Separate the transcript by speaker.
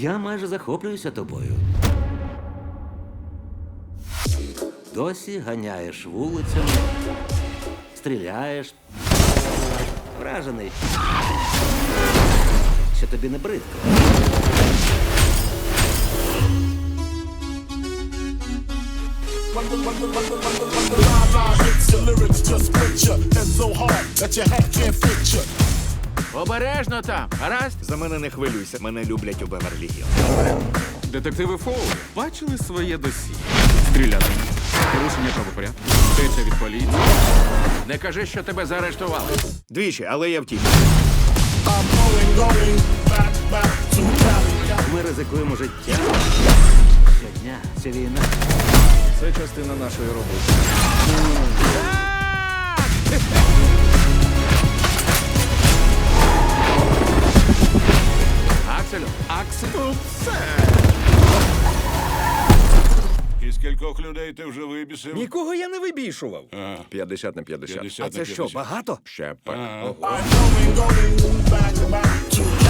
Speaker 1: Я майже захоплююся тобою. Досі ганяєш вулицями, стріляєш. Вражений. Що тобі не бридко.
Speaker 2: Lyrics just picture and so hard that your hat can't fit.
Speaker 3: Обережно там, гаразд?
Speaker 4: За мене не хвилюйся, мене люблять у Беверлі
Speaker 5: Детективи Фоу бачили своє досі. Стріляти. Порушення правопорядку. Втеча від поліції.
Speaker 3: Не кажи, що тебе заарештували.
Speaker 4: Двічі, але я втік.
Speaker 1: Ми ризикуємо життя. Щодня ця війна.
Speaker 4: Це частина нашої роботи.
Speaker 6: І скількох людей ти вже вибісив?
Speaker 4: Нікого я не вибішував.
Speaker 6: А,
Speaker 4: 50 на 50.
Speaker 6: 50
Speaker 4: а це
Speaker 6: на
Speaker 4: що,
Speaker 6: 50?
Speaker 4: багато? Ще пак. Ого.
Speaker 2: Back.